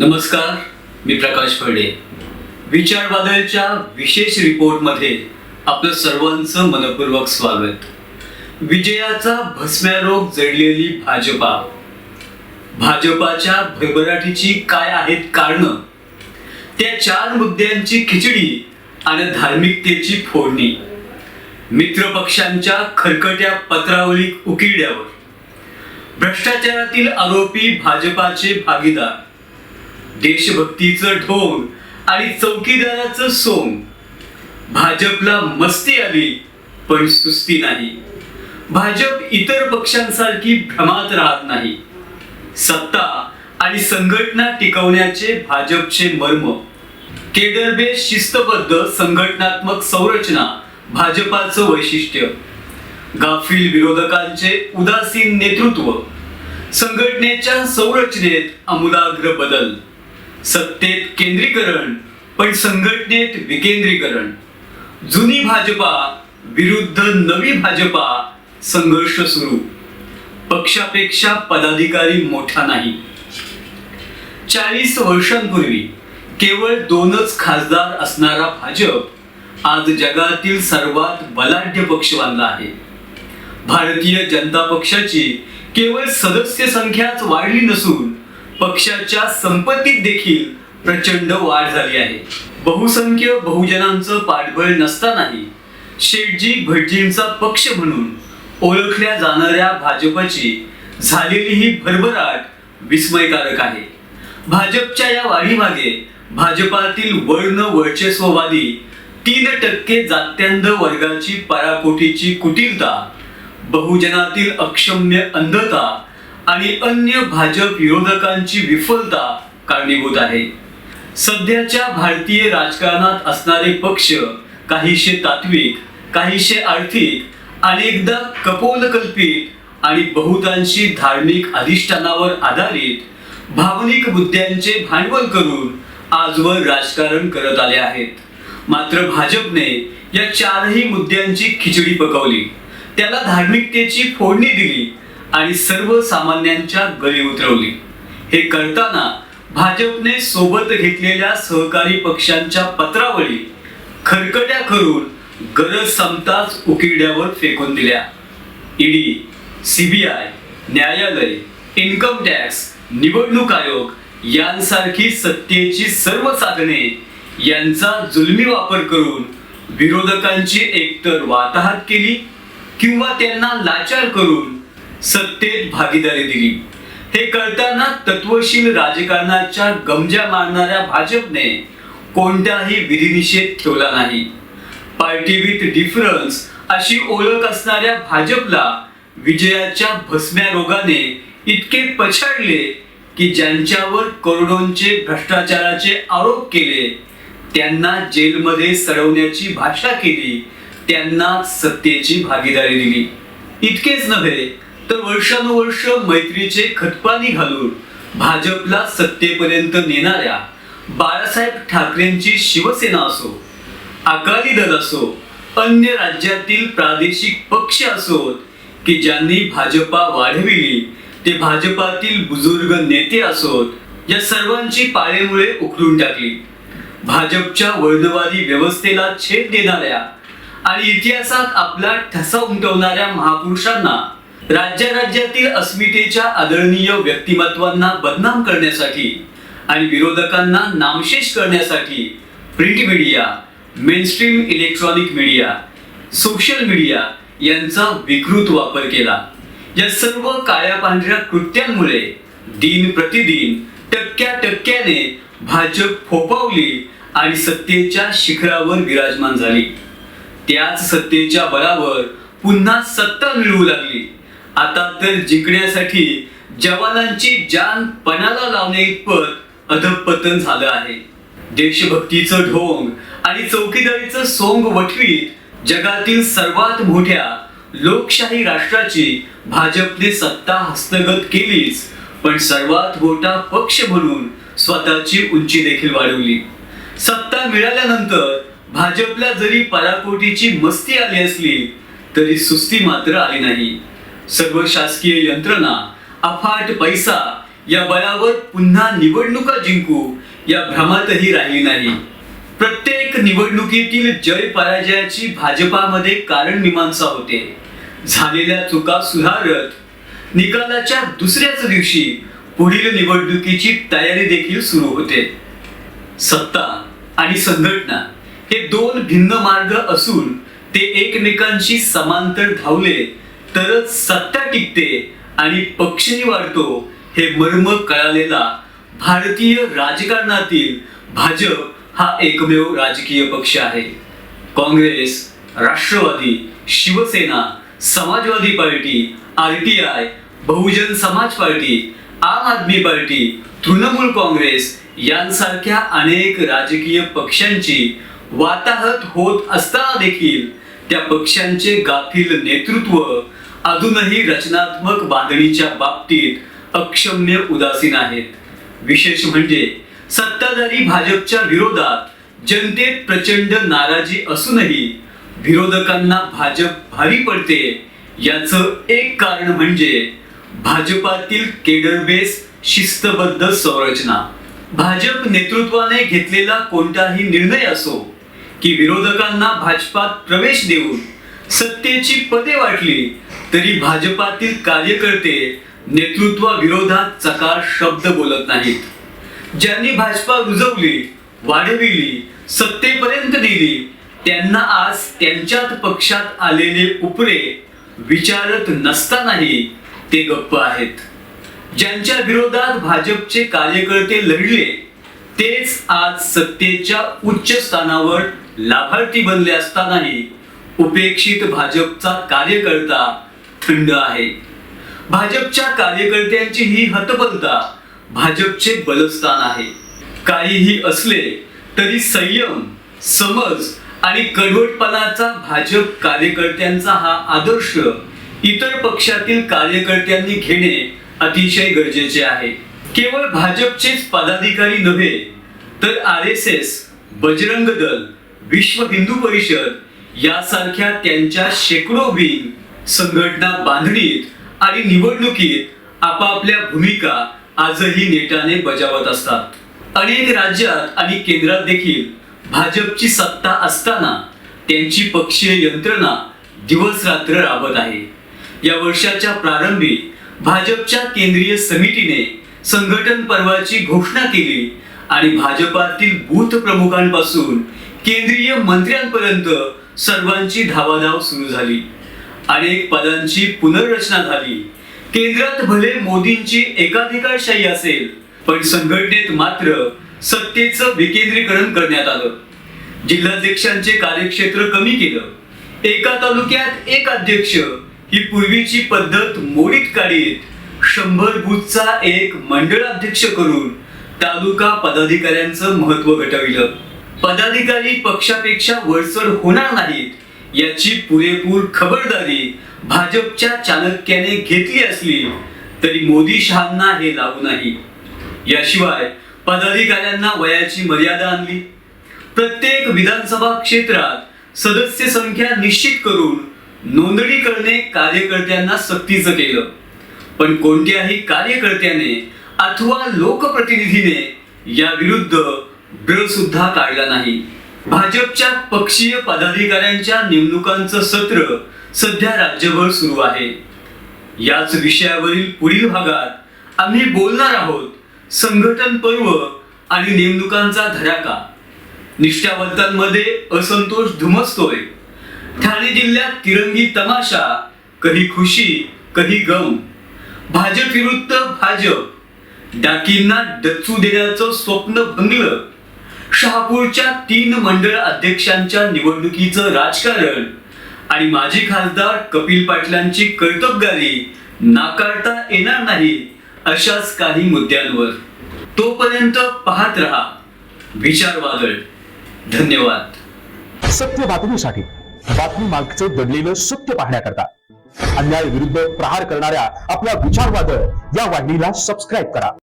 नमस्कार मी प्रकाश फळे विचार बादलच्या विशेष रिपोर्टमध्ये आपलं सर्वांचं मनपूर्वक स्वागत. विजयाचा भस्म्यारोग जडलेली भाजपा. भाजपाच्या भरभराटीची काय आहेत कारणं? त्या चार मुद्द्यांची खिचडी आणि धार्मिकतेची फोडणी. मित्र पक्षांच्या खरकट्या पत्रावली उकिरड्यावर भ्रष्टाचारातील आरोपी भाजपाचे भागीदार. देशभक्तीचं ढोंग आणि चौकीदाराचं सोंग. भाजपला मस्ती आली पण सुस्ती नाही. भाजप इतर पक्षांसारखी भ्रमात राहत नाही. सत्ता आणि संघटना टिकवण्याचे भाजपचे मर्म. केडरबे शिस्तबद्ध संघटनात्मक संरचना भाजपाचं वैशिष्ट्य. गाफील विरोधकांचे उदासीन नेतृत्व. संघटनेच्या संरचनेत आमूलाग्र बदल. सत्तेत केंद्रीकरण पण संघटनेत विकेंद्रीकरण. जुनी भाजपा विरुद्ध नवी भाजपा संघर्ष सुरू. पक्षापेक्षा पदाधिकारी मोठा नाही. चाळीस वर्षांपूर्वी केवळ दोनच खासदार असणारा भाजप आज जगातील सर्वात बलाढ्य पक्ष बनला आहे. भारतीय जनता पक्षाची केवळ सदस्य संख्याच वाढली नसून पक्षाच्या संपत्तीत देखील प्रचंड वाढ झाली आहे. बहुसंख्य बहुजनांचं पाठबळ नसतानाही शेठजी भटजींचा पक्ष म्हणून ओळखल्या जाणाऱ्या भाजपची झालेली ही भरभराट विस्मयकारक आहे. भाजपच्या या वाढीमागे भाजपातील वर्ण वर्चस्ववादी तीन टक्के जात्यांध वर्गाची पराकोटीची कुटिलता बहुजनातील अक्षम्य अंधता आणि अन्य भाजप विरोधकांची विफलता कारणीभूत आहे. सध्याच्या भारतीय राजकारणात असणारे पक्ष काहीशे तात्विक काहीशे आर्थिक अनेकदा कपोलकल्पित आणि बहुतांशी धार्मिक अधिष्ठानावर आधारित भावनिक मुद्द्यांचे भांडवल करून आजवर राजकारण करत आले आहेत. मात्र भाजपने या चारही मुद्द्यांची खिचडी पकवली. त्याला धार्मिकतेची फोडणी दिली. आणि सर्वसामान्यांच्या गळी उतरवली. हे करताना भाजपने सोबत घेतलेल्या सहकारी पक्षांच्या पत्रावळी खरकट्या करून गरज संपताच उकिरड्यावर फेकून दिल्या. ईडी सीबीआय न्यायालय इन्कम टॅक्स निवडणूक आयोग यांसारखी सत्तेची सर्व साधने यांचा जुलमी वापर करून विरोधकांची एकतर वाताहत केली किंवा त्यांना लाचार करून सत्तेत भागीदारी दिली. हे कळताना तत्वशील राजकारणाच्या गमजा मारणाऱ्या भाजपने कोणताही विधिनिषेध ठेवला नाही. पार्टी विथ डिफरन्स अशी ओळख असणाऱ्या भाजपला विजयाच्या भस्म्या रोगाने इतके पछाडले की ज्यांच्यावर करोडोंचे भ्रष्टाचाराचे आरोप केले त्यांना जेलमध्ये सडवण्याची भाषा केली त्यांना सत्तेची भागीदारी दिली. इतकेच नव्हे तर वर्षानुवर्ष मैत्रीचे खतपाणी घालून भाजपला सत्तेपर्यंत नेणाऱ्या बाळासाहेब ठाकरेंची शिवसेना असो अकाली दल असो अन्य राज्यातील प्रादेशिक पक्ष असोत की ज्यांनी भाजपा वाढविली ते भाजपातील बुजुर्ग नेते असोत या सर्वांची पाळेमुळे उखडून टाकली. भाजपच्या वर्णवादी व्यवस्थेला छेद देणाऱ्या आणि इतिहासात आपला ठसा उमटवणाऱ्या महापुरुषांना राज्या राज्यातील अस्मितेच्या आदरणीय व्यक्तिमत्वांना बदनाम करण्यासाठी आणि विरोधकांना नामशेष करण्यासाठी print media mainstream electronic media social media यांचा विकृत वापर केला. या सर्व काळ्या पांढऱ्या कृत्यांमुळे दिन प्रतिदिन टक्क्या टक्क्याने भाजप फोपावली आणि सत्तेच्या शिखरावर विराजमान झाली. त्याच सत्तेच्या बळावर पुन्हा सत्ता मिळवू लागली. आता तर जिंकण्यासाठी जवानांची जान पणाला लावणे इतपत अधपतन झालं आहे. देशभक्तीचं ढोंग आणि चौकीदारीचं सोंग वठवीत जगातील सर्वात मोठ्या लोकशाही राष्ट्राची भाजपने सत्ता हस्तगत केलीच पण सर्वात मोठा पक्ष म्हणून स्वतःची उंची देखील वाढवली. सत्ता मिळाल्यानंतर भाजपला जरी पराकोटीची मस्ती आली असली तरी सुस्ती मात्र आली नाही. सर्व शासकीय यंत्रणा अफाट पैसा या बळावर पुन्हा निवडणुका जिंकू या भ्रमातही राहिली नाही. प्रत्येक निवडणुकीतील जय पराजयाची भाजपामध्ये कारण मीमांसा होते. झालेल्या चुका सुधारत निकालाच्या दुसऱ्याच दिवशी पुढील निवडणुकीची तयारी देखील सुरू होते. सत्ता आणि संघटना हे दोन भिन्न मार्ग असून ते एकमेकांशी समांतर धावले तरच सत्ता टिकते आणि पक्षही वाढतो हे मर्म कळालेला भारतीय राजकारणातील भाजप हा एकमेव राजकीय पक्ष आहे. Congress Rashtravadi Shivsena Samajwadi party R T I Bahujan Samaj party Aam Aadmi party Trinamool Congress यांसारख्या अनेक राजकीय पक्षांची वाताहत होत असताना देखील त्या पक्षांचे गाफील नेतृत्व अजूनही रचनात्मक बांधणीच्या बाबतीत अक्षम्य उदासीन आहेत. विशेष म्हणजे सत्ताधारी भाजपच्या विरोधात जनतेत प्रचंड नाराजी असूनही विरोधकांना भाजप भारी पडते याचं एक कारण म्हणजे भाजपातील केडरबेस शिस्तबद्ध संरचना. भाजप नेतृत्वाने घेतलेला कोणताही निर्णय असो की विरोधकांना भाजपात प्रवेश देऊन सत्तेची पदे वाटली तरी भाजपातील कार्यकर्ते नेतृत्वाविरोधात चकार शब्द बोलत नाहीत. ज्यांनी भाजपा रुजवली वाढविली सत्तेपर्यंत नेली त्यांना आज त्यांच्यात पक्षात आलेले उपरे विचारत नसतानाही ते गप्प आहेत. ज्यांच्या विरोधात भाजपचे कार्यकर्ते लढले तेच आज सत्तेच्या उच्च स्थानावर लाभार्थी बनले असतानाही उपेक्षित भाजपचा कार्यकर्ता थंड आहे. भाजपच्या कार्यकर्त्यांची ही हतबलता भाजपचे बलस्थान आहे. काहीही असले तरी संयम समज आणि कडवटपणाचा भाजप कार्यकर्त्यांचा हा आदर्श इतर पक्षातील कार्यकर्त्यांनी घेणे अतिशय गरजेचे आहे. केवळ भाजपचेच पदाधिकारी नव्हे तर R S S Bajrang Dal विश्व हिंदू परिषद यासारख्या त्यांच्या शेकडो विंग संघटना बांधणीत आणि निवडणुकीत आपापल्या भूमिका आजही नेटाने बजावत असतात. अनेक राज्यात आणि केंद्रात देखील भाजपची सत्ता असताना त्यांची पक्षीय यंत्रणा दिवस रात्र राबत आहे. या वर्षाच्या प्रारंभी भाजपच्या केंद्रीय समितीने संघटन पर्वाची घोषणा केली आणि भाजपातील बूथ प्रमुखांपासून केंद्रीय मंत्र्यांपर्यंत सर्वांची धावाधाव सुरू झाली. अनेक पदांची पुनर्रचना झाली. केंद्रात भले मोदींची एकाधिकारशाही असेल पण संघटनेत मात्र सत्तेचं विकेंद्रीकरण करण्यात आलं. जिल्हाध्यक्षांचे कार्यक्षेत्र कमी केलं. एका तालुक्यात एक अध्यक्ष ही पूर्वीची पद्धत मोडीत काढीत शंभर बुथचा एक मंडळाध्यक्ष करून तालुका पदाधिकाऱ्यांचं महत्त्व घटविलं. पदाधिकारी पक्षापेक्षा वरचढ होणार नाहीत याची पुरेपूर खबरदारी भाजपच्या चाणक्याने घेतली असली तरी मोदी शहांना हे लागू नाही. याशिवाय पदाधिकाऱ्यांना वयाची मर्यादा आणली. प्रत्येक विधानसभा क्षेत्रात सदस्य संख्या निश्चित करून नोंदणी करणे कार्यकर्त्यांना सक्तीचं केलं. पण कोणत्याही कार्यकर्त्याने अथवा लोकप्रतिनिधीने याविरुद्ध विरुद्ध सुद्धा काढला नाही. भाजपच्या पक्षीय पदाधिकाऱ्यांच्या नेमणुकांचं सत्र सध्या राज्यभर सुरू आहे. याच विषयावरील पुढील भागात आम्ही बोलणार आहोत संघटन पर्व आणि नेमणुकांचा धडाका. निष्ठावंतांमध्ये असंतोष धुमसतोय. ठाणे जिल्ह्यात तिरंगी तमाशा कधी खुशी कधी गम. भाजप विरुद्ध भाजप. डाकींना डच्चू देण्याचं स्वप्न भंगलं. शहापूरच्या तीन मंडळ अध्यक्षांच्या निवडणुकीचं राजकारण आणि माजी खासदार कपिल पाटलांची कर्तबगारी नाकारता येणार नाही अशाच काही मुद्द्यांवर. तोपर्यंत पाहत रहा. विचार वादळ. धन्यवाद. सत्य बातमीसाठी बातमी मागचे दडलेलं सत्य पाहण्याकरता. अन्याय विरुद्ध प्रहार करणाऱ्या आपल्या विचारवादळ या वाहिनीला सबस्क्राईब करा.